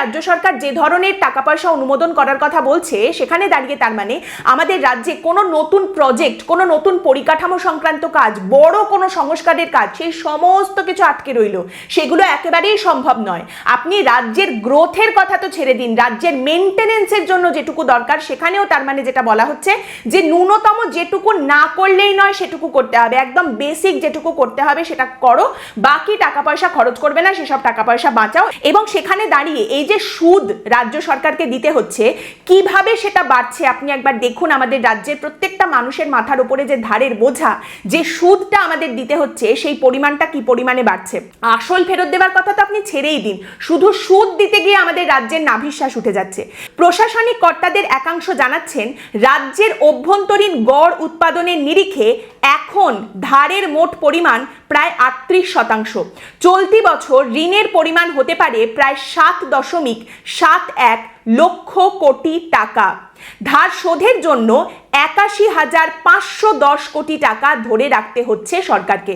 রাজ্য সরকার যে ধরনের টাকা পয়সা অনুমোদন করার কথা বলছে, সেখানে দাঁড়িয়ে তার মানে আমাদের রাজ্যে কোনো নতুন প্রজেক্ট কোনো নতুন পরিকাঠামো সংক্রান্ত কাজ, বড় কোনো সংস্কারের কাজ, সেই সমস্ত কিছু আটকে রইল। সেগুলো একেবারেই সম্ভব নয়। আপনি রাজ্যের গ্রোথের কথা তো ছেড়ে দিন, রাজ্যের মেনটেনেন্সের জন্য যেটুকু দরকার, সেখানেও তার মানে যেটা বলা হচ্ছে যে ন্যূনতম যেটুকু না করলেই নয়, সেটুকু করতে হবে। একদম বেসিক যেটুকু করতে হবে, সেটা করো। বাকি টাকা পয়সা খরচ করবে না, সেসব টাকা পয়সা বাঁচাও। এবং সেখানে দাঁড়িয়ে এই যে সুদ রাজ্য সরকারকে দিতে হচ্ছে, কীভাবে সেটা বাড়ছে? আপনি একবার দেখুন আমাদের রাজ্যের প্রত্যেকটা মানুষের মাথার উপরে যে ধারের বোঝা, যে সুদটা আমাদের দিতে হচ্ছে, সেই পরিমাণটা কি পরিমাণে বাড়ছে? আসল ফেরত দেওয়ার কথা তো আপনি ছেড়েই দিন। শুধু সুদ দিতে গিয়ে আমাদের রাজ্যের নাভিশ্বাস উঠে যাচ্ছে। প্রশাসনিক কর্তাদের একাংশ জানাচ্ছেন, রাজ্যের অভ্যন্তরীণ গড় উৎপাদনের নিরিখে এখন ধারের মোট পরিমাণ প্রায় আটত্রিশ শতাংশ। চলতি বছর ঋণের পরিমাণ হতে পারে প্রায় সাত দশমিক সাত এক লক্ষ কোটি টাকা। ধার শোধের জন্য একাশি হাজার পাঁচশো দশ কোটি টাকা ধরে রাখতে হচ্ছে সরকারকে।